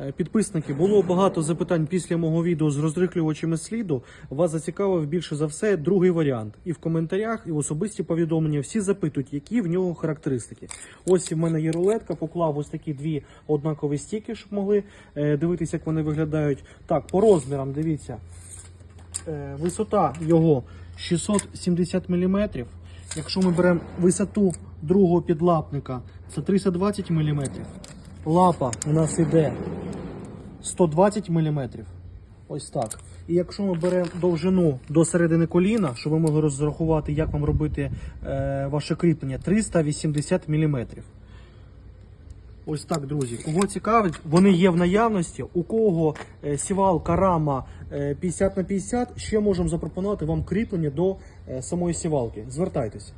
Е, Підписники, було багато запитань після мого відео з розрихлювачами сліду. Вас зацікавив більше за все другий варіант. І в коментарях, і в особисті повідомлення всі запитують, які в нього характеристики. Ось в мене є рулетка, поклав ось такі дві однакові стіки, щоб могли е, дивитися, як вони виглядають. Так, по розмірам, дивіться. Е, Висота його 670 мм. Якщо ми беремо висоту другого підлапника, це 320 мм. Лапа у нас іде 120 мм. Ось так. І якщо ми беремо довжину до середини коліна, щоб ви могли розрахувати, як вам робити е, ваше кріплення, 380 мм. Ось так, друзі. Кого цікавить, вони є в наявності. У кого е, сівалка рама е, 50 на 50, ще можемо запропонувати вам кріплення до е, самої сівалки. Звертайтеся.